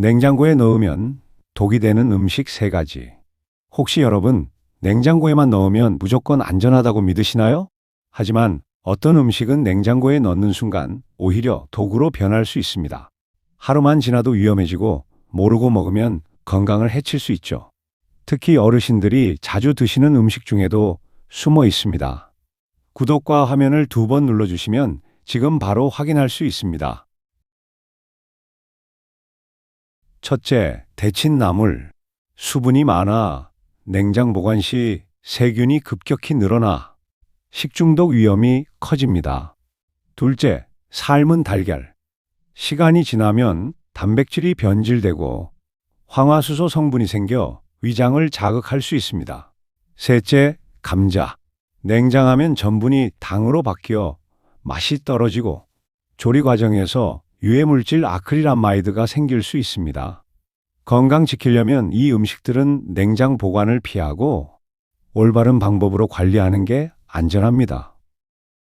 냉장고에 넣으면 독이 되는 음식 세가지 혹시 여러분 냉장고에만 넣으면 무조건 안전하다고 믿으시나요? 하지만 어떤 음식은 냉장고에 넣는 순간 오히려 독으로 변할 수 있습니다. 하루만 지나도 위험해지고 모르고 먹으면 건강을 해칠 수 있죠. 특히 어르신들이 자주 드시는 음식 중에도 숨어 있습니다. 구독과 화면을 두 번 눌러주시면 지금 바로 확인할 수 있습니다. 첫째, 데친 나물. 수분이 많아 냉장 보관 시 세균이 급격히 늘어나 식중독 위험이 커집니다. 둘째, 삶은 달걀. 시간이 지나면 단백질이 변질되고 황화수소 성분이 생겨 위장을 자극할 수 있습니다. 셋째, 감자. 냉장하면 전분이 당으로 바뀌어 맛이 떨어지고 조리 과정에서 유해물질 아크릴아마이드가 생길 수 있습니다. 건강 지키려면 이 음식들은 냉장 보관을 피하고 올바른 방법으로 관리하는 게 안전합니다.